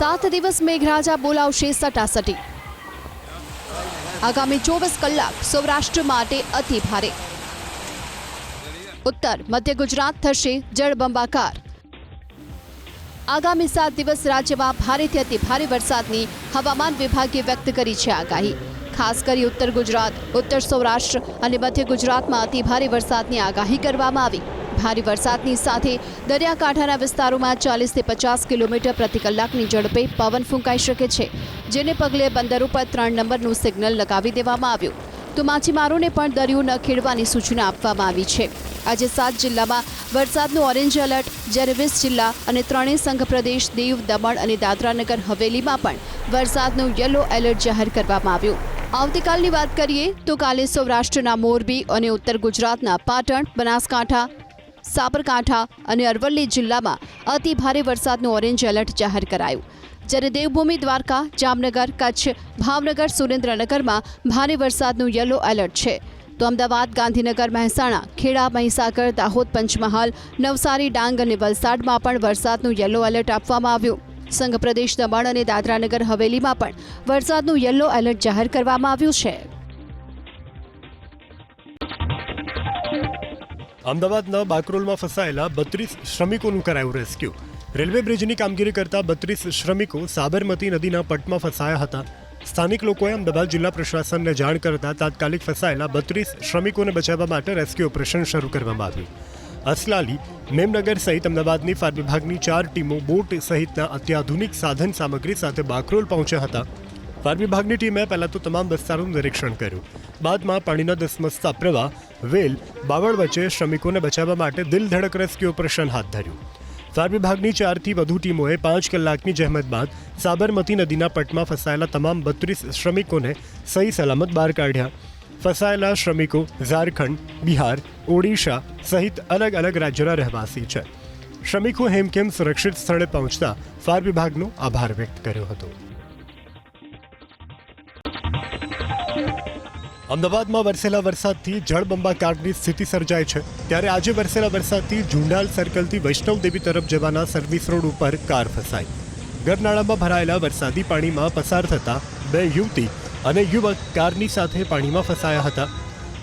સાત દિવસ મેઘરાજા બોલાવશે સટાસટી. આગામી ચોવીસ કલાક સૌરાષ્ટ્ર માટે અતિ ભારે. ઉત્તર, મધ્ય ગુજરાત થશે જળબંબાકાર. આગામી સાત દિવસ રાજ્યમાં ભારેથી અતિ ભારે વરસાદની હવામાન વિભાગે વ્યક્ત કરી છે આગાહી. ખાસ કરી ઉત્તર ગુજરાત, ઉત્તર સૌરાષ્ટ્ર અને મધ્ય ગુજરાતમાં અતિ ભારે વરસાદની આગાહી કરવામાં આવી. ભારે વરસાદની સાથે દરિયાકાંઠાના વિસ્તારોમાં ચાલીસથી પચાસ કિલોમીટર પ્રતિ કલાકની ઝડપે પવન ફૂંકાઈ શકે છે, જેને પગલે બંદર ઉપર ત્રણ નંબરનું સિગ્નલ લગાવી દેવામાં આવ્યું. તો માછીમારોને પણ દરિયો ન ખેડવાની સૂચના આપવામાં આવી છે. આજે સાત જિલ્લામાં વરસાદનું ઓરેન્જ એલર્ટ, જ્યારે વીસ જિલ્લા અને ત્રણેય સંઘ પ્રદેશ, દીવ, દમણ અને દાદરાનગર હવેલીમાં પણ વરસાદનું યલો એલર્ટ જાહેર કરવામાં આવ્યું. આવતીકાલની વાત કરીએ તો કાલે સૌરાષ્ટ્રના મોરબી અને ઉત્તર ગુજરાતના પાટણ, બનાસકાંઠા સાબરકાંઠા અને અરવલ્લી જિલ્લામાં અતિ ભારે વરસાદનું ઓરેન્જ એલર્ટ જાહેર કરાયું. જ્યારે દેવભૂમિ દ્વારકા, જામનગર, કચ્છ, ભાવનગર, સુરેન્દ્રનગરમાં ભારે વરસાદનું યલો એલર્ટ છે. તો અમદાવાદ, ગાંધીનગર, મહેસાણા, ખેડા, મહીસાગર, દાહોદ, પંચમહાલ, નવસારી, ડાંગ અને વલસાડમાં પણ વરસાદનું યલો એલર્ટ આપવામાં આવ્યું. સંઘ પ્રદેશ દમણ અને દાદરાનગર હવેલીમાં પણ વરસાદનું યલો એલર્ટ જાહેર કરવામાં આવ્યું છે. અમદાવાદના બાકરોલમાં ફસાયેલા બત્રીસ શ્રમિકોનું કરાયું રેસ્ક્યુ. રેલવે બ્રિજની કામગીરી કરતા બત્રીસ શ્રમિકો સાબરમતી નદીના પટમાં ફસાયા હતા. સ્થાનિક લોકોએ અમદાવાદ જિલ્લા પ્રશાસનને જાણ કરતા તાત્કાલિક ફસાયેલા બત્રીસ શ્રમિકોને બચાવવા માટે રેસ્ક્યુ ઓપરેશન શરૂ કરવામાં આવ્યું. અસલાલી, મેમનગર સહિત અમદાવાદની ફાયર વિભાગની ચાર ટીમો બોટ સહિતના અત્યાધુનિક સાધન સામગ્રી સાથે બાકરોલ પહોંચ્યા હતા. ફાયર વિભાગની ટીમે પહેલાં તો તમામ વિસ્તારોનું નિરીક્ષણ કર્યું. બાદમાં પાણીના ધસમસતા પ્રવાહ વેલ, બાવળ વચ્ચે શ્રમિકોને બચાવવા માટે દિલધડક રેસ્ક્યુ ઓપરેશન હાથ ધર્યું. ફાયર વિભાગની ચારથી વધુ ટીમોએ પાંચ કલાકની જહેમત બાદ સાબરમતી નદીના પટમાં ફસાયેલા તમામ બત્રીસ શ્રમિકોને સહી સલામત બહાર કાઢ્યા. ફસાયેલા શ્રમિકો ઝારખંડ, બિહાર, ઓડિશા સહિત અલગ અલગ રાજ્યોના રહેવાસી છે. શ્રમિકો હેમખેમ સુરક્ષિત સ્થળે પહોંચતા ફાયર વિભાગનો આભાર વ્યક્ત કર્યો હતો. અમદાવાદમાં વરસેલા વરસાદથી જળબંબાકારની સ્થિતિ સર્જાય છે. ત્યારે આજે વરસેલા વરસાદથી ઝુંડાલ સર્કલથી વૈષ્ણવ દેવી તરફ જવાના સર્વિસ રોડ ઉપર કાર ફસાઈ. ગરનાળામાં ભરાયેલા વરસાદી પાણીમાં પસાર થતા બે યુવતી અને યુવક કારની સાથે પાણીમાં ફસાયા હતા.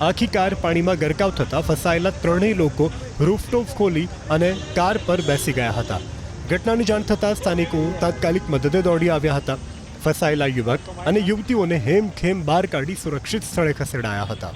આખી કાર પાણીમાં ગરકાવ થતાં ફસાયેલા ત્રણેય લોકો રૂફટોપ ખોલી અને કાર પર બેસી ગયા હતા. ઘટનાની જાણ થતાં સ્થાનિકો તાત્કાલિક મદદે દોડી આવ્યા હતા. ફસાયેલા યુવક અને યુવતીઓને હેમખેમ બહાર કાઢી સુરક્ષિત સ્થળે ખસેડાયા હતા.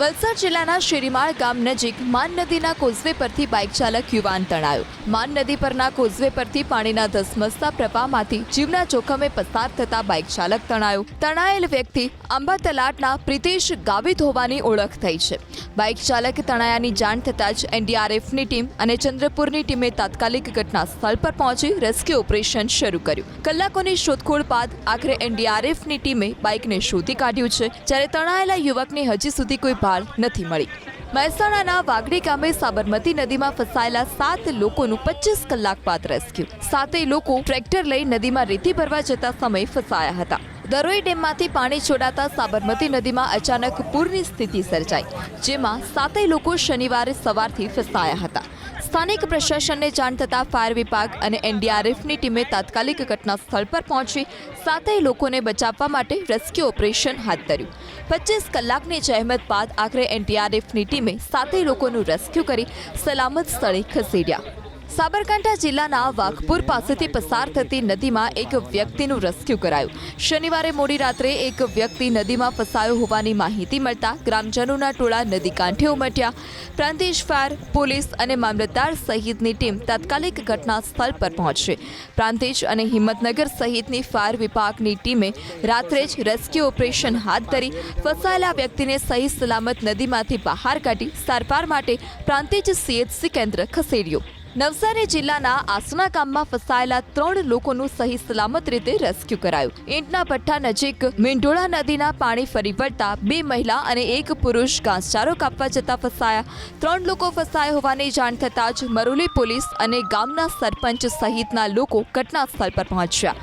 વલસાડ જિલ્લાના શેરીમાળ ગામ નજીક માન નદીના કોઝવે પરથી બાઇક ચાલક યુવાન તણાયો. માન નદી પરના કોઝવે પરથી પાણીના ધસમસતા પ્રવાહમાંથી જીવના જોખમે પસાર થતા બાઇક ચાલક તણાયો. તણાયેલ વ્યક્તિ આંબા તલાટના પ્રિતેશ ગાવિત હોવાની ઓળખ થઈ છે. બાઇક ચાલક તણાયાની જાણ થતાં જ એનડીઆરએફની ટીમ અને ચંદ્રપુરની ટીમે તાત્કાલિક ઘટના સ્થળ પર પહોંચી રેસ્ક્યુ ઓપરેશન શરૂ કર્યું. કલાકોની શોધખોળ બાદ આખરે એનડીઆરએફની ટીમે બાઇકને શોધી કાઢ્યું છે. જ્યારે તણાયેલા યુવકને હજી સુધી કોઈ ભાળ નથી મળી. મહેસાણાના વાગડી ગામે સાબરમતી નદીમાં ફસાયેલા સાત લોકોનું પચીસ કલાક બાદ રેસ્ક્યુ. સાતેય લોકો ટ્રેક્ટર લઈ નદીમાં રેતી ભરવા જતા સમયે ફસાયા હતા. દરોઈ ડેમમાંથી પાણી છોડાતા સાબરમતી નદીમાં અચાનક પૂરની સ્થિતિ સર્જાઈ, જેમાં સાતેય લોકો શનિવારે સવારથી ફસાયા હતા. સ્થાનિક પ્રશાસનને જાણ થતાં ફાયર વિભાગ અને એનડીઆરએફની ટીમે તાત્કાલિક ઘટના સ્થળ પર પહોંચી સાતેય લોકોને બચાવવા માટે રેસ્ક્યુ ઓપરેશન હાથ ધર્યું. પચીસ કલાકની જહેમત બાદ આખરે એનડીઆરએફની ટીમે સાતેય લોકોનું રેસ્ક્યુ કરી સલામત સ્થળે ખસેડ્યા. સાબરકાંઠા જિલ્લાના વાઘપુર પાસેથી પસાર થતી નદીમાં એક વ્યક્તિનું રેસ્ક્યુ કરાયું. શનિવારે મોડી રાત્રે એક વ્યક્તિ નદીમાં ફસાયો હોવાની માહિતી મળતા ગ્રામજનોના ટોળા નદી કાંઠે ઉમટ્યા. પ્રાંતિજ ફાયર, પોલીસ અને મામલતદાર સહિતની ટીમ તાત્કાલિક ઘટના સ્થળ પર પહોંચશે. પ્રાંતિજ અને હિંમતનગર સહિતની ફાયર વિભાગની ટીમે રાત્રે જ રેસ્ક્યુ ઓપરેશન હાથ ધરી ફસાયેલા વ્યક્તિને સહી સલામત નદીમાંથી બહાર કાઢી સારવાર માટે પ્રાંતિજ સીએચસી કેન્દ્ર ખસેડ્યું. નવસારી જિલ્લાના આસના ગામમાં ફસાયેલા ત્રણ લોકોનું સહી સલામત રીતે રેસ્ક્યુ કરાયું. ઈંટના ભઠ્ઠા નજીક મીંઢોળા નદીના પાણી ફરી વળતા બે મહિલા અને એક પુરુષ ઘાસચારો કાપવા જતા ફસાયા. ત્રણ લોકો ફસાયા હોવાની જાણ થતાં જ મરોલી પોલીસ અને ગામના સરપંચ સહિતના લોકો ઘટના સ્થળ પર પહોંચ્યા.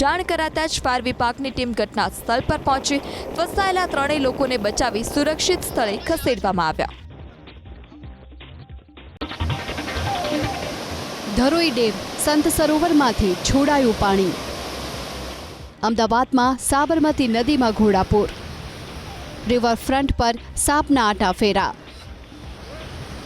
જાણ કરાતા જ ફાયર વિભાગની ટીમ ઘટના સ્થળ પર પહોંચી. ફસાયેલા ત્રણેય લોકોને બચાવી સુરક્ષિત સ્થળે ખસેડવામાં આવ્યા. ધરોઈ ડેમ સંત સરોવરમાંથી છોડાયું પાણી. અમદાવાદમાં સાબરમતી નદીમાં ઘોડાપૂર. રિવરફ્રન્ટ પર સાપના આટા ફેરા.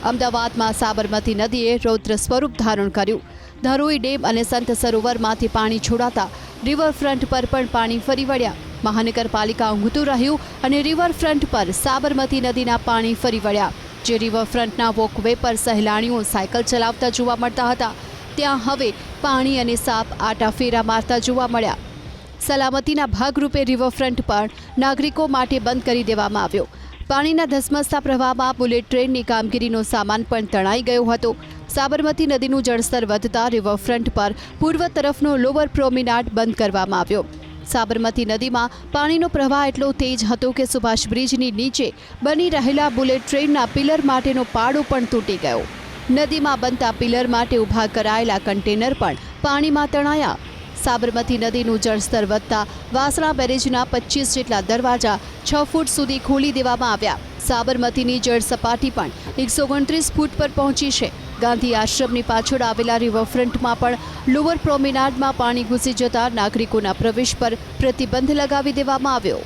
અમદાવાદમાં સાબરમતી નદીએ રૌદ્ર સ્વરૂપ ધારણ કર્યું. ધરોઈ ડેમ અને સંત સરોવરમાંથી પાણી છોડાતા રિવરફ્રન્ટ પર પણ પાણી ફરી વળ્યા. મહાનગરપાલિકા ઊંઘતું રહ્યું અને રિવરફ્રન્ટ પર સાબરમતી નદીના પાણી ફરી વળ્યા. જે રિવરફ્રન્ટના વોકવે પર સહેલાણીઓ સાયકલ ચલાવતા જોવા મળતા હતા. ત્યાં હવે પાણી અને સાપ આટા ફેરા મારતા જોવા મળ્યા. સલામતીના ભાગરૂપે રિવરફ્રન્ટ પણ નાગરિકો માટે બંધ કરી દેવામાં આવ્યો. પાણીના ધસમસતા પ્રવાહમાં બુલેટ ટ્રેનની કામગીરીનો સામાન પણ તણાઈ ગયો હતો. સાબરમતી નદીનું જળસ્તર વધતા રિવરફ્રન્ટ પર પૂર્વ તરફનો લોવર પ્રોમિનાડ બંધ કરવામાં આવ્યો. સાબરમતી નદીમાં પાણીનો પ્રવાહ એટલો તેજ હતો કે સુભાષ બ્રિજની નીચે બની રહેલા બુલેટ ટ્રેનના પિલર માટેનો પાડો પણ તૂટી ગયો. નદીમાં બનતા પિલર માટે ઊભા કરાયેલા કન્ટેનર પણ પાણીમાં તણાયા. સાબરમતી નદીનું જળસ્તર વધતા વાસણા બેરેજના પચીસ જેટલા દરવાજા છ ફૂટ સુધી ખોલી દેવામાં આવ્યા. સાબરમતીની જળ સપાટી પણ એકસો ઓગણત્રીસ ફૂટ પર પહોંચી છે. ગાંધી આશ્રમની પાછળ આવેલા રિવરફ્રન્ટમાં પણ લોઅર પ્રોમિનાડમાં પાણી ઘૂસી જતા નાગરિકોના પ્રવેશ પર પ્રતિબંધ લગાવી દેવામાં આવ્યો.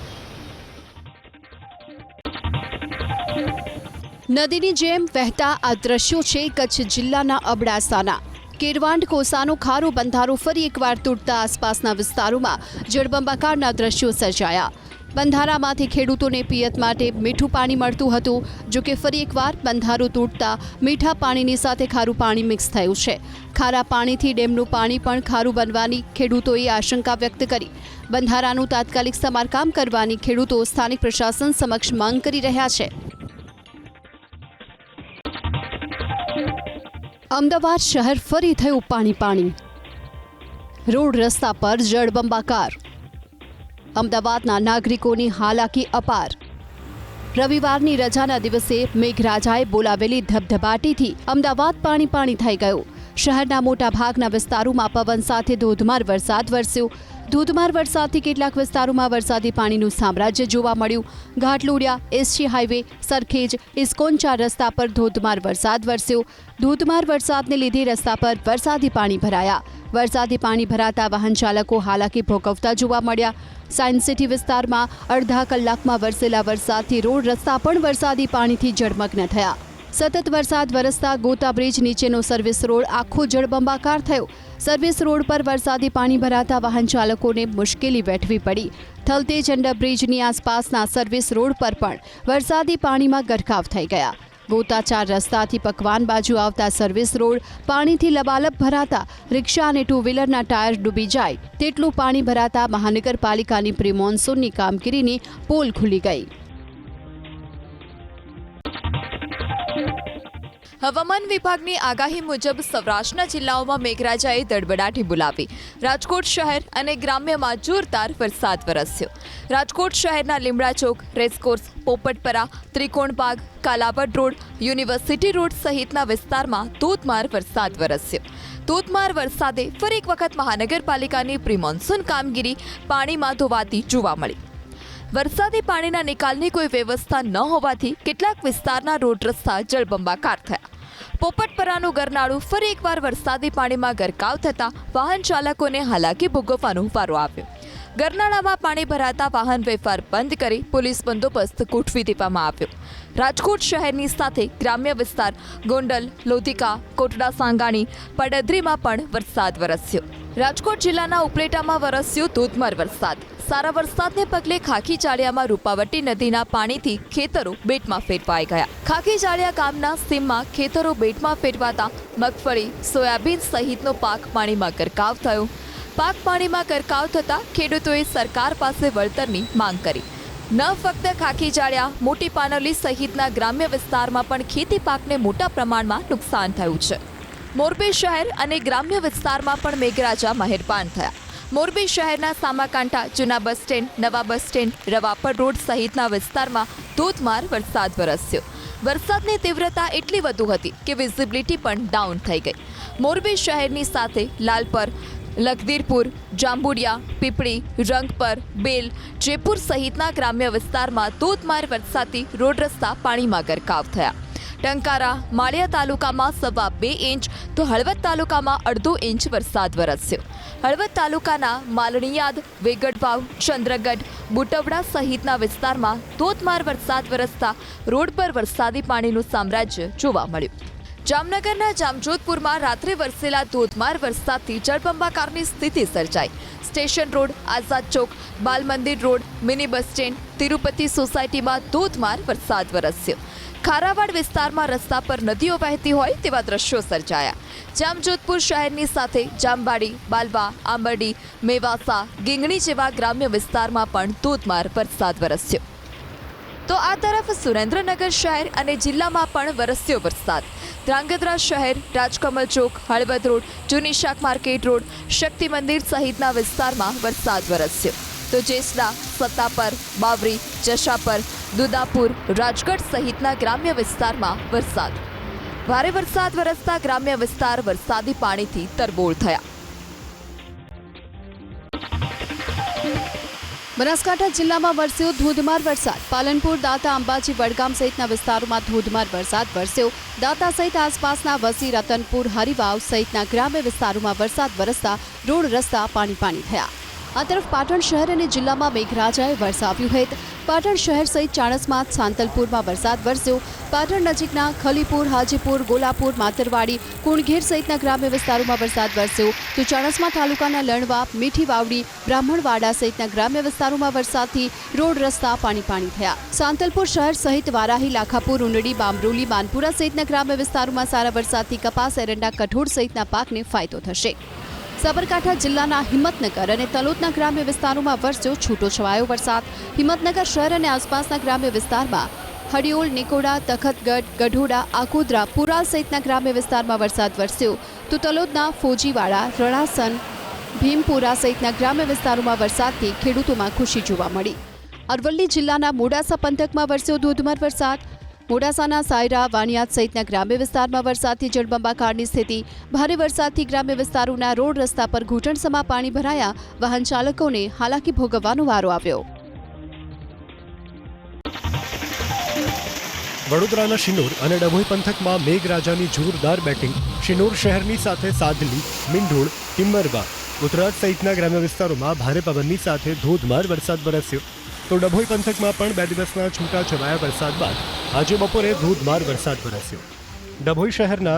નદીની જેમ વહેતા આ દ્રશ્યો છે કચ્છ જિલ્લાના અબડાસાના. કેરવાંડ, કોસાનું ખારું બંધારું ફરી એકવાર તૂટતા આસપાસના વિસ્તારોમાં જળબંબાકારના દ્રશ્યો સર્જાયા. બંધારામાંથી ખેડૂતોને પિયત માટે મીઠું પાણી મળતું હતું. જો કે ફરી એકવાર બંધારું તૂટતા મીઠા પાણીની સાથે ખારું પાણી મિક્સ થયું છે. ખારા પાણીથી ડેમનું પાણી પણ ખારું બનવાની ખેડૂતોએ આશંકા વ્યક્ત કરી. બંધારાનું તાત્કાલિક સમારકામ કરવાની ખેડૂતો સ્થાનિક પ્રશાસન સમક્ષ માંગ કરી રહ્યા છે. અમદાવાદ શહેર ફરી થયું પાણી પાણી. રોડ રસ્તા પર જળબંબાકાર અમદાવાદના નાગરિકોની હાલાકી અપાર. રવિવારની રજાના દિવસે મેઘરાજાએ બોલાવેલી ધબધબાટીથી અમદાવાદ પાણી પાણી થઈ ગયું. શહેરના મોટા ભાગના વિસ્તારોમાં પવન સાથે ધોધમાર વરસાદ વરસ્યો. ધોધમાર વરસાદથી કેટલાક વિસ્તારોમાં વરસાદી પાણીનું સામ્રાજ્ય જોવા મળ્યું. Ghatlodia ST highway Sarkhej, ISKCON ચાર રસ્તા પર ધોધમાર વરસાદ વરસ્યો. ધોધમાર વરસાદને લીધે રસ્તા પર વરસાદી પાણી ભરાયા. વરસાદી પાણી ભરાતા વાહન ચાલકો હાલાકી ભોગવતા જોવા મળ્યા. સાયન્સ સિટી વિસ્તારમાં અડધા કલાકમાં વરસેલા વરસાદથી રોડ રસ્તા પણ વરસાદી પાણીથી જળમગ્ન થયા. સતત વરસાદ વરસતા ગોતા બ્રિજ નીચેનો સર્વિસ રોડ આખો જળબંબાકાર થયો. સર્વિસ રોડ પર વરસાદી પાણી ભરાતા વાહન ચાલકોને મુશ્કેલી વેઠવી પડી. થલતેજ અંડરબ્રિજની આસપાસના સર્વિસ રોડ પર પણ વરસાદી પાણીમાં ગરકાવ થઈ ગયા. ગોતા ચાર રસ્તાથી પકવાન બાજુ આવતા સર્વિસ રોડ પાણીથી લબાલબ ભરાતા રિક્ષા અને ટુ વ્હીલરના ટાયર ડૂબી જાય તેટલું પાણી ભરાતા મહાનગરપાલિકાની પ્રિમોન્સૂનની કામગીરીની પોલ ખુલી ગઈ. હવામાન વિભાગની આગાહી મુજબ સૌરાષ્ટ્રના જિલ્લાઓમાં મેઘરાજાએ દડબડાટી બોલાવી. રાજકોટ શહેર અને ગ્રામ્યમાં જોરદાર વરસાદ વરસ્યો. રાજકોટ શહેરના Limda Chowk racecourse Popatpara Trikonbaug Kalawad road, university road સહિતના વિસ્તારમાં ધોધમાર વરસાદ વરસ્યો. ધોધમાર વરસાદે ફરી એક વખત મહાનગરપાલિકાની પ્રિમોન્સૂન કામગીરી પાણીમાં ધોવાતી જોવા મળી. વરસાદી પાણીના નિકાલની કોઈ વ્યવસ્થા ન હોવાથી કેટલાક વિસ્તારના રોડ રસ્તા જળબંબાકાર થયા. પોપટપરાનું ગરનાળું ફરી એકવાર વરસાદી પાણીમાં ગરકાવ થતાં વાહન ચાલકોને હાલાકી ભોગવવાનો વારો આવ્યો. ગરનાળામાં પાણી ભરાતા વાહન વ્યવહાર બંધ કરી પોલીસ બંદોબસ્ત ગોઠવી દેવામાં આવ્યો. રાજકોટ શહેરની સાથે ગ્રામ્ય વિસ્તાર ગોંડલ, લોધિકા, કોટડા, સાંગાણી, પડદરીમાં પણ વરસાદ વરસ્યો. રાજકોટ જિલ્લાના ઉપલેટામાં વરસ્યો ધોધમાર વરસાદ. સારા વરસાદને પગલે ખાખી ચાળિયામાં રૂપાવટી નદીના પાણીથી ખેતરો બેટમાં ફેરવાઈ ગયા. ખાખી ચાળિયા ગામના સીમમાં ખેતરો બેટમાં ફેરવાતા મગફળી, સોયાબીન સહિતનો પાક પાણીમાં ગરકાવ થયો. પાક પાણીમાં ગરકાવ થતાં ખેડૂતોએ સરકાર પાસે વળતરની માંગ કરી. ન ફક્ત ખાખી જાળ્યા, મોટી પાનોલી સહિતના ગ્રામ્ય વિસ્તારમાં પણ ખેતી પાકને મોટા પ્રમાણમાં નુકસાન થયું છે. મોરબી શહેર અને ગ્રામ્ય વિસ્તારમાં પણ મેઘરાજા મહેરબાન થયા. મોરબી શહેરના સામાકાંઠા, જૂના બસ સ્ટેન્ડ, નવા બસ સ્ટેન્ડ, રવાપર રોડ સહિતના વિસ્તારમાં ધોધમાર વરસાદ વરસ્યો. વરસાદની તીવ્રતા એટલી વધુ હતી કે વિઝિબિલિટી પણ ડાઉન થઈ ગઈ. મોરબી શહેરની સાથે લાલપર લખદીરપુર જાંબુડિયા, પીપળી, રંગપર, બેલ જયપુર સહિતના ગ્રામ્ય વિસ્તારમાં ધોધમાર વરસાદથી રોડ રસ્તા પાણીમાં ગરકાવ થયા. ટંકારા, માળિયા તાલુકામાં સવા બે ઇંચ, તો હળવદ તાલુકામાં અડધો ઇંચ વરસાદ વરસ્યો. હળવદ તાલુકાના માલણીયાદ વેગડવાવ ચંદ્રગઢ, બુટવડા સહિતના વિસ્તારમાં ધોધમાર વરસાદ વરસતા રોડ પર વરસાદી પાણીનું સામ્રાજ્ય જોવા મળ્યું. જામનગરના જામજોધપુરમાં રાત્રે વરસેલા ધોધમાર વરસાદથી જળબંબાકારની સ્થિતિ સર્જાઈ. Station road, Azad Chowk Bal Mandir road mini bus stand Tirupati સોસાયટીમાં ધોધમાર વરસાદ વરસ્યો. ખારાવાડ વિસ્તારમાં રસ્તા પર નદીઓ વહેતી હોય તેવા દ્રશ્યો સર્જાયા. જામજોધપુર શહેરની સાથે જામબાડી બાલવા, આંબરડી, મેવાસા, ગીંગણી જેવા ગ્રામ્ય વિસ્તારમાં પણ ધોધમાર વરસાદ વરસ્યો. તો આ તરફ સુરેન્દ્રનગર શહેર અને જિલ્લામાં પણ વરસ્યો વરસાદ. ધ્રાંગધ્રા શહેર, રાજકમલ ચોક, હળવદ રોડ, જૂની શાક માર્કેટ રોડ, શક્તિ મંદિર સહિતના વિસ્તારમાં વરસાદ વરસ્યો. તો જેસડા સત્તાપર, બાવરી, જશાપર, દુદાપુર, રાજગઢ સહિતના ગ્રામ્ય વિસ્તારમાં વરસાદ. ભારે વરસાદ વરસતા ગ્રામ્ય વિસ્તાર વરસાદી પાણીથી તરબોળ થયા. બનાસકાંઠા જિલ્લામાં વરસ્યો ધોધમાર વરસાદ. પાલનપુર, દાતા, અંબાજી, વડગામ સહિતના વિસ્તારોમાં ધોધમાર વરસાદ વરસ્યો. દાતા સહિત આસપાસના વસી, રતનપુર, હરિવાવ સહિતના ગ્રામ્ય વિસ્તારોમાં વરસાદ વરસતા રોડ રસ્તા પાણી પાણી થયા. આ તરફ પાટણ શહેર અને જિલ્લામાં મેઘરાજાએ વરસાવ્યું હેત. પાટણ શહેર સહિત ચાણસમાં સાંતલપુરમાં વરસાદ વરસ્યો. પાટણ નજીકના ખલીપુર, હાજીપુર, ગોલાપુર, માતરવાડી, કુણઘેર સહિતના ગ્રામ્ય વિસ્તારોમાં વરસાદ વરસ્યો. તો ચાણસમા તાલુકાના લણવા મીઠી વાવડી બ્રાહ્મણવાડા સહિતના ગ્રામ્ય વિસ્તારોમાં વરસાદથી રોડ, રસ્તા, પાણી પાણી થયા. સાંતલપુર શહેર સહિત વારાહી, લાખાપુર, ઉંડડી, બામરોલી, માનપુરા સહિતના ગ્રામ્ય વિસ્તારોમાં સારા વરસાદથી કપાસ, એરંડા, કઠોળ સહિતના પાકને ફાયદો થશે. સાબરકાંઠા જિલ્લાના હિંમતનગર અને તલોદના ગ્રામ્ય વિસ્તારોમાં વરસ્યો છૂટો છવાયો વરસાદ. હિંમતનગર શહેર અને આસપાસના ગ્રામ્ય વિસ્તારમાં હડિયોલ નિકોડા, તખતગઢ, ગઢોડા, આકોદરા, પુરાલ સહિતના ગ્રામ્ય વિસ્તારમાં વરસાદ વરસ્યો. તો તલોદના ફોજીવાડા, રણાસન, ભીમપુરા સહિતના ગ્રામ્ય વિસ્તારોમાં વરસાદથી ખેડૂતોમાં ખુશી જોવા મળી. અરવલ્લી જિલ્લાના મોડાસા પંથકમાં વરસ્યો ધોધમાર વરસાદ. મોડાસાના સાયરા, વાણિયાદ સહિતના ગ્રામ્ય વિસ્તારમાં વરસાદથી જળબંબાકારની સ્થિતિ. ભારે વરસાદથી ગ્રામ્ય વિસ્તારોના રોડ રસ્તા પર ઘૂંટણસમા પાણી ભરાયા. વાહન ચાલકોને હાલાકી ભોગવવાનો વારો આવ્યો. વડોદરાના શિનોર અને ડભોઈ પંથકમાં મેઘરાજાની જોરદાર બેટિંગ. શિનોર શહેરની સાથે સાદલી, મિંઢોળ ટિમ્બરવા ઉત્તરાજ સહિતના ગ્રામ્ય વિસ્તારોમાં ભારે પવનની સાથે ધોધમાર વરસાદ વરસ્યો. તો ડભોઈ પંથકમાં પણ બે દિવસના છૂટા છવાયા વરસાદ બાદ આજે બપોરે ધોધમાર વરસાદ વરસ્યો. ડભોઈ શહેરના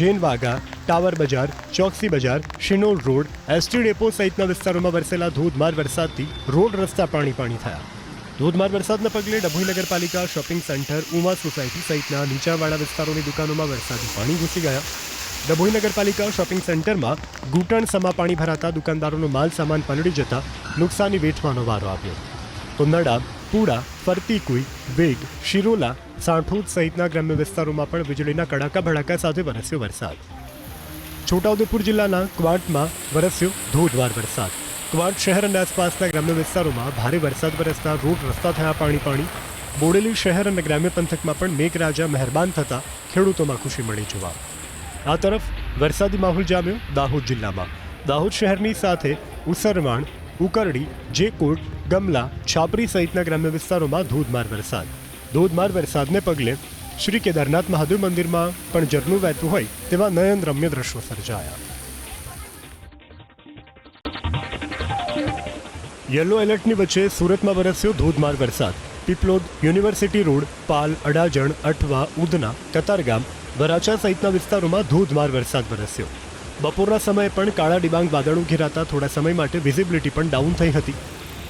જેનવાગા ટાવર બજાર, ચોકસી બજાર, શિનોલ રોડ, એસટી ડેપો સહિતના વિસ્તારોમાં વરસેલા ધોધમાર વરસાદથી રોડ રસ્તા પાણી પાણી થયા. ધોધમાર વરસાદના પગલે ડભોઈ નગરપાલિકા શોપિંગ સેન્ટર, ઉમા સોસાયટી સહિતના નીચાણવાળા વિસ્તારોની દુકાનોમાં વરસાદી પાણી ઘૂસી ગયા. ડભોઈ નગરપાલિકા શોપિંગ સેન્ટરમાં ઘૂંટણ સમા પાણી ભરાતા દુકાનદારોનો માલ સામાન પલળી જતા નુકસાની વેઠવાનો વારો આવ્યો. તો નડા પુડા, ફરતીકુઈ, વેગ, શિરોલા સાંઠોદ સહિતના ગ્રામ્ય વિસ્તારોમાં પણ વીજળીના કડાકા ભડાકા સાથે વરસ્યો વરસાદ. છોટાઉદેપુર જિલ્લાના ક્વાંટમાં વરસ્યો ધોધમાર વરસાદ. ક્વાંટ શહેર અને આસપાસના ગ્રામ્ય વિસ્તારોમાં ભારે વરસાદ વરસતા રોડ રસ્તા થયા પાણી પાણી. બોડેલી શહેર અને ગ્રામ્ય પંથકમાં પણ મેઘરાજા મહેરબાન થતા ખેડૂતોમાં ખુશી મળી જોવા. આ તરફ વરસાદી માહોલ જામ્યો દાહોદ જિલ્લામાં. દાહોદ શહેરની સાથે ઉસરવાણ, ઉકરડી, જેકોટ ગમલા છાપરી સહિતના ગ્રામ્ય વિસ્તારોમાં ધોધમાર વરસાદ. ધોધમાર વરસાદને પગલે શ્રી કેદારનાથ મહાદેવ મંદિરમાં પણ ઝરણું વહેતું હોય તેવા નયન રમ્ય દ્રશ્યો સર્જાયા. યલો એલર્ટની વચ્ચે સુરતમાં વરસ્યો ધોધમાર વરસાદ. પીપલોદ યુનિવર્સિટી રોડ, પાલ, અડાજણ, અઠવા, ઉધના, કતારગામ, વરાછા સહિતના વિસ્તારોમાં ધોધમાર વરસાદ વરસ્યો. બપોરના સમયે પણ કાળા ડિબાંગ વાદળો ઘેરાતા થોડા સમય માટે વિઝિબિલિટી પણ ડાઉન થઈ હતી.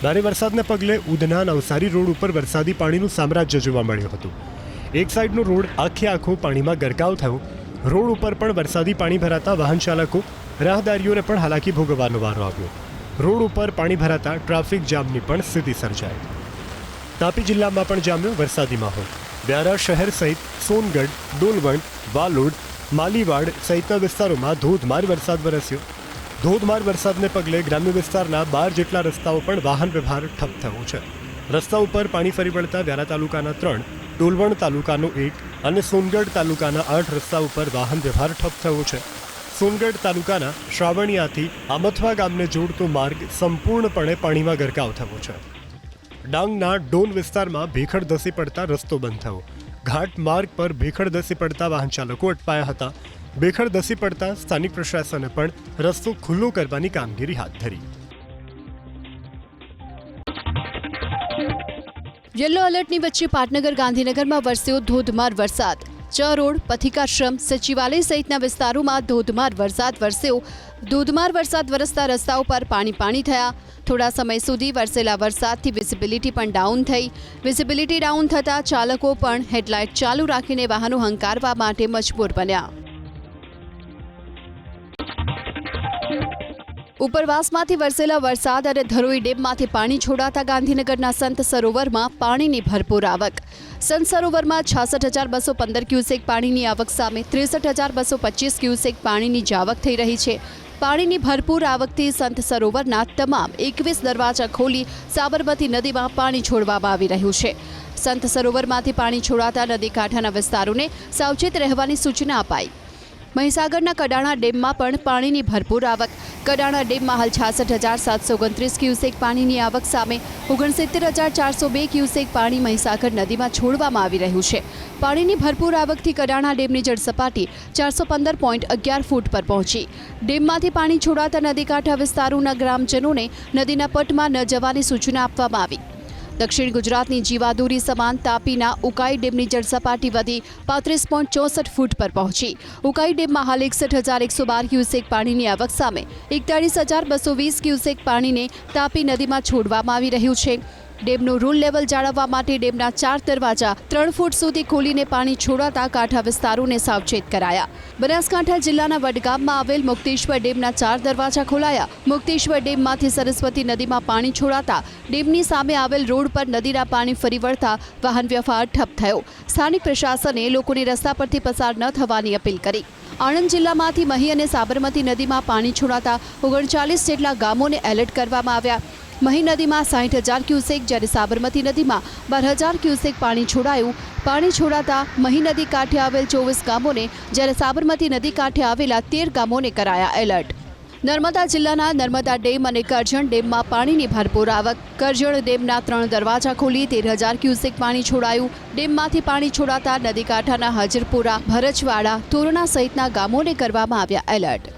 ભારે વરસાદને પગલે ઉધના નવસારી રોડ ઉપર વરસાદી પાણીનું સામ્રાજ્ય જોવા મળ્યું હતું. એક સાઈડનો રોડ આખે આખો પાણીમાં ગરકાવ થયો. રોડ ઉપર પણ વરસાદી પાણી ભરાતા વાહન ચાલકો, રાહદારીઓને પણ હાલાકી ભોગવવાનો વારો આવ્યો. રોડ ઉપર પાણી ભરાતા ટ્રાફિક જામની પણ સ્થિતિ સર્જાઈ. તાપી જિલ્લામાં પણ જામ્યો વરસાદી માહોલ. વ્યારા શહેર સહિત સોનગઢ, ડોલવણ, વાલોડ, માલીવાડ સહિતના વિસ્તારોમાં ધોધમાર વરસાદ વરસ્યો. ધોધમાર વરસાદને પગલે ગ્રામ્ય વિસ્તારના બાર જેટલા રસ્તાઓ પણ વાહન વ્યવહાર ઠપ થયો છે. રસ્તા ઉપર પાણી ફરી વળતા વ્યારા તાલુકાના ત્રણ, ડોલવણ તાલુકાનો એક અને સોનગઢ તાલુકાના આઠ રસ્તા ઉપર વાહન વ્યવહાર ઠપ થયો છે. સોનગઢ તાલુકાના શ્રાવણિયાથી આમથવા ગામને જોડતો માર્ગ સંપૂર્ણપણે પાણીમાં ગરકાવ થયો છે. ડાંગના ડોન વિસ્તારમાં ભીખડ ધસી પડતા રસ્તો બંધ થયો. ઘાટ માર્ગ પર ભીખડ ધસી પડતા વાહન ચાલકો અટપાયા હતા. ભેખડ ધસી પડતા સ્થાનિક પ્રશાસને પણ રસ્તો ખુલ્લો કરવાની કામગીરી હાથ ધરી. યલો એલર્ટની વચ્ચે પાટનગર ગાંધીનગરમાં વરસ્યો ધોધમાર વરસાદ. ચ રોડ પથિકાશ્રમ, સચિવાલય સહિતના વિસ્તારોમાં ધોધમાર વરસાદ વરસ્યો. ધોધમાર વરસાદ વરસતા રસ્તાઓ પર પાણી પાણી થયા. થોડા સમય સુધી વરસેલા વરસાદથી વિઝિબિલિટી પણ ડાઉન થઈ. વિઝિબિલિટી ડાઉન થતાં ચાલકો પણ હેડલાઇટ ચાલુ રાખીને વાહનો હંકારવા માટે મજબૂર બન્યા. ઉપરવાસમાંથી વરસેલા વરસાદ અને ધરોઈ ડેમમાંથી પાણી છોડાતા ગાંધીનગરના સંત સરોવરમાં પાણીની ભરપૂર આવક. સંત સરોવરમાં છાસઠ હજાર બસો પંદર ક્યુસેક પાણીની આવક સામે ત્રેસઠ હજાર બસો પચીસ ક્યુસેક પાણીની જાવક થઈ રહી છે. પાણીની ભરપૂર આવકથી સંત સરોવરના તમામ એકવીસ દરવાજા ખોલી સાબરમતી નદીમાં પાણી છોડવામાં આવી રહ્યું છે. સંત સરોવરમાંથી પાણી છોડાતા નદી કાંઠાના વિસ્તારોને સાવચેત રહેવાની સૂચના અપાઈ. મહીસાગરના કડાણા ડેમમાં પણ પાણીની ભરપૂર આવક. કડાણા ડેમમાં હાલ છાસઠ હજાર સાતસો ઓગણત્રીસ ક્યુસેક પાણીની આવક સામે ઓગણસિત્તેર હજાર ચારસો બે ક્યુસેક પાણી મહીસાગર નદીમાં છોડવામાં આવી રહ્યું છે. પાણીની ભરપૂર આવકથી કડાણા ડેમની જળસપાટી ચારસો પંદર પોઈન્ટ અગિયાર ફૂટ પર પહોંચી. ડેમમાંથી પાણી છોડાતા નદીકાંઠા વિસ્તારોના ગ્રામજનોને નદીના પટમાં ન જવાની સૂચના આપવામાં આવી. દક્ષિણ ગુજરાતની જીવાદોરી સમાન તાપીના ઉકાઈ ડેમની જળસપાટી વધી પાંત્રીસ પોઈન્ટ ચોસઠ ફૂટ પર પહોંચી. ઉકાઈ ડેમમાં હાલ એકસઠ હજાર એકસો બાર ક્યુસેક પાણીની આવક સામે એકતાળીસ હજાર બસો વીસ ક્યુસેક પાણીને તાપી નદીમાં છોડવામાં આવી રહ્યું છે. ડેમનું રૂલ લેવલ જાળવવા માટે ડેમના ચાર દરવાજા ત્રણ ફૂટ સુધી ખોલીને પાણી છોડાતા કાંઠા વિસ્તારોને સાવચેત કરાયા. બનાસકાંઠા જિલ્લાના વડગામમાં આવેલ મુક્તેશ્વર ડેમના ચાર દરવાજા ખોલાયા. મુક્તેશ્વર ડેમમાંથી સરસ્વતી નદીમાં પાણી છોડાતા ડેમની સામે આવેલ રોડ પર નદીના પાણી ફરી વળતા વાહન વ્યવહાર ઠપ થયો. સ્થાનિક પ્રશાસને લોકોને રસ્તા પરથી પસાર ન થવાની અપીલ કરી. આણંદ જિલ્લામાંથી મહી અને સાબરમતી નદીમાં પાણી છોડાતા ઓગણચાલીસ જેટલા ગામોને એલર્ટ કરવામાં આવ્યા. મહી નદીમાં સાઠ હજાર ક્યુસેક જ્યારે સાબરમતી નદીમાં બાર હજાર ક્યુસેક પાણી છોડાયું. પાણી છોડાતા મહી નદી કાંઠે આવેલ ચોવીસ ગામોને જ્યારે સાબરમતી નદી કાંઠે આવેલા તેર ગામોને કરાયા એલર્ટ. નર્મદા જિલ્લાના નર્મદા ડેમ અને કરજણ ડેમમાં પાણીની ભરપૂર આવક. કરજણ ડેમના ત્રણ દરવાજા ખોલી તેર હજાર ક્યુસેક પાણી છોડાયું. ડેમમાંથી પાણી છોડાતા નદી કાંઠાના હજરપુરા, ભરજવાડા, તોરણા સહિતના ગામોને કરવામાં આવ્યા એલર્ટ.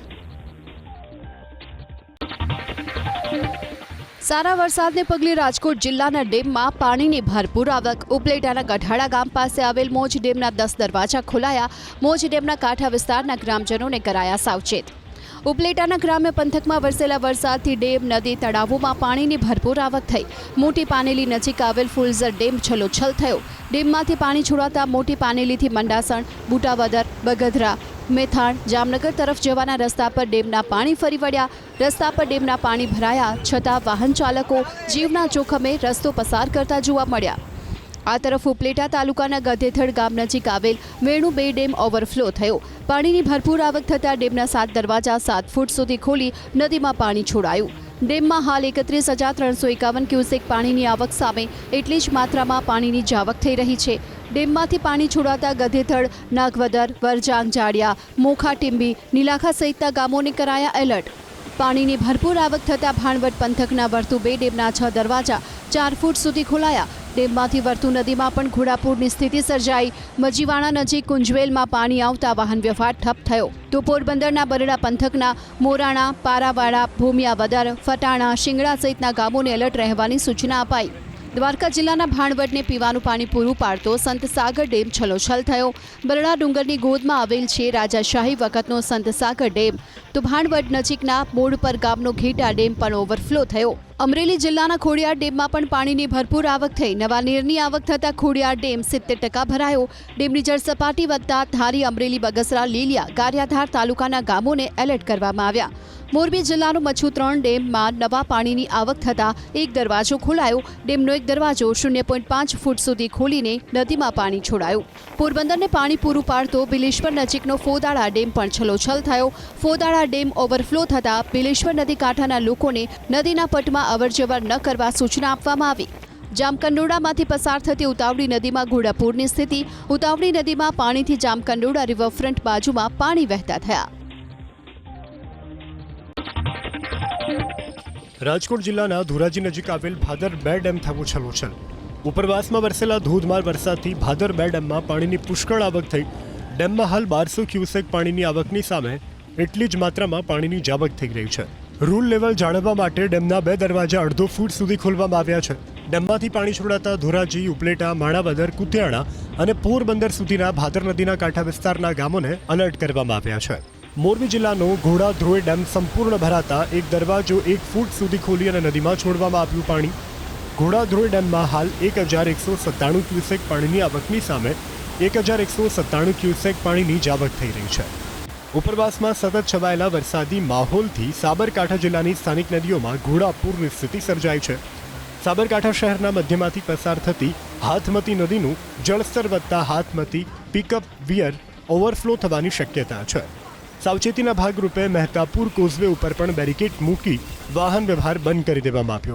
સારા વરસાદને પગલે રાજકોટ જિલ્લાના ડેમમાં પાણીની ભરપૂર આવક ઉપલેટાના ગઢાડા ગામ પાસે આવેલ મોજ ડેમના દસ દરવાજા ખોલાયા. મોજ ડેમના કાંઠા વિસ્તારના ગ્રામજનોને કરાયા સાવચેત. ઉપલેટાના ગ્રામ્ય પંથકમાં વરસેલા વરસાદથી ડેમ, નદી, તળાવોમાં પાણીની ભરપૂર આવક થઈ. મોટી પાનેલી નજીક આવેલ ફુલઝર ડેમ છલોછલ થયો. ડેમમાંથી પાણી છોડાતા મોટી પાનેલીથી મંડાસણ, બુટાવદર, બગધરા, મેથાણ, જામનગર તરફ જવાના રસ્તા પર ડેમના પાણી ફરી વળ્યા. રસ્તા પર ડેમના પાણી ભરાયા છતાં વાહન ચાલકો જીવના જોખમે રસ્તો પસાર કરતા જોવા મળ્યા. આ તરફ ઉપલેટા તાલુકાના ગધેથડ ગામ નજીક આવેલ વેણુ બે ડેમ ઓવરફ્લો થયો. પાણીની ભરપૂર આવક થતાં ડેમના સાત દરવાજા સાત ફૂટ સુધી ખોલી નદીમાં પાણી છોડાયું. ડેમમાં હાલ એકત્રીસ હજાર ત્રણસો એકાવન ક્યુસેક પાણીની આવક સામે એટલી જ માત્રામાં પાણીની જાવક થઈ રહી છે. ડેમમાંથી પાણી છોડાતા ગધેથડ નાગવદર, વરજાંગ, જાડિયા, મોખા, ટીંબી, નીલાખા સહિતના ગામોને કરાયા એલર્ટ. પાણીની ભરપૂર આવક થતાં ભાણવટ પંથકના વર્તુ બે ડેમના છ દરવાજા ચાર ફૂટ સુધી ખોલાયા. ડેમમાંથી વર્તુ નદીમાં પણ ઘોડાપૂરની સ્થિતિ સર્જાઈ. મજીવાણા નજીક કુંજવેલમાં પાણી આવતા વાહન વ્યવહાર ઠપ થયો. તો પોરબંદરના બરડા પંથકના મોરાણા, પારાવાડા, ભૂમિયાવદર, ફટાણા, શિંગડા સહિતના ગામોને એલર્ટ રહેવાની સૂચના અપાઈ. દ્વારકા જિલ્લાના ભાણવડને પીવાનું પાણી પૂરું પાડતો સંત સાગર ડેમ છલોછલ થયો. બરડા ડુંગરની ગોદમાં આવેલ છે રાજાશાહી વખતનો સંત સાગર ડેમ. તો ભાણવડ નજીકના મોડ પર ગામનો ઘેટા ડેમ પણ ઓવરફ્લો થયો. અમરેલી જિલ્લાના ખોડિયાર ડેમમાં પણ પાણીની ભરપૂર આવક થઈ. નવા નીરની આવક થતાં ખોડિયાર ડેમ સિત્તેર ટકા ભરાયો. ડેમની જળસપાટી વધતા ધારી અમરેલી, બગસરા, લીલિયા, ગારિયાધાર તાલુકાના ગામોને એલર્ટ કરવામાં આવ્યા. મોરબી જિલ્લાનો મચ્છુ ત્રણ ડેમમાં નવા પાણીની આવક થતાં એક દરવાજો ખોલાયો. ડેમનો એક દરવાજો શૂન્ય પોઈન્ટ પાંચ ફૂટ સુધી ખોલીને નદીમાં પાણી છોડાયું. પોરબંદરને પાણી પૂરું પાડતો બિલેશ્વર નજીકનો ફોદાળા ડેમ પણ છલોછલ થયો. ફોદાળા ડેમ ઓવરફ્લો થતાં બિલેશ્વર નદી કાંઠાના લોકોને નદીના પટમાં અવરજવર ન કરવા સૂચના આપવામાં આવી. જામકંડોળામાંથી પસાર થતી ઉતાવળી નદીમાં ઘોડાપૂરની સ્થિતિ, ઉતાવળી નદીમાં પાણીથી જામકંડોળા રિવરફ્રન્ટ બાજુમાં પાણી વહેતા થયા. રાજકોટ જિલ્લાના ધોરાજી નજીક આવેલ ભાદર બે ડેમ થયો છલોછલ. ઉપરવાસમાં વરસેલા ધોધમાર વરસાદથી ભાદર બે ડેમમાં પાણીની પુષ્કળ આવક થઈ. ડેમમાં હાલ બારસો ક્યુસેક પાણીની આવકની સામે એટલી જ માત્રામાં પાણીની જાવક થઈ રહી છે. રૂલ લેવલ જાળવવા માટે ડેમના બે દરવાજા અડધો ફૂટ સુધી ખોલવામાં આવ્યા છે. ડેમમાંથી પાણી છોડાતા ધોરાજી, ઉપલેટા, માણાવદર, કુતિયાણા અને પોરબંદર સુધીના ભાદર નદીના કાંઠા વિસ્તારના ગામોને અલર્ટ કરવામાં આવ્યા છે. મોરબી જિલ્લાનો ઘોડા ધ્રોય ડેમ સંપૂર્ણ ભરાતા એક દરવાજો એક ફૂટ સુધી ખોલી અને નદીમાં છોડવામાં આવ્યું પાણી. ઘોડાધ્રોય ડેમમાં હાલ એક હજાર એકસો સત્તાણું ક્યુસેક પાણીની આવકની સામે એક હજાર એકસો સત્તાણું ક્યુસેક પાણીની જાવક થઈ રહી છે. ઉપરવાસમાં સતત છવાયેલા વરસાદી માહોલથી સાબરકાંઠા જિલ્લાની સ્થાનિક નદીઓમાં ઘોડાપૂરની સ્થિતિ સર્જાઈ છે. સાબરકાંઠા શહેરના મધ્યમાંથી પસાર થતી હાથમતી નદીનું જળસ્તર વધતા હાથમતી પિકઅપ વિયર ઓવરફ્લો થવાની શક્યતા છે. સાવચેતીના ભાગરૂપે મહેતાપુર કોઝવે ઉપર પણ બેરિકેડ મૂકી વાહન વ્યવહાર બંધ કરી દેવામાં આવ્યો.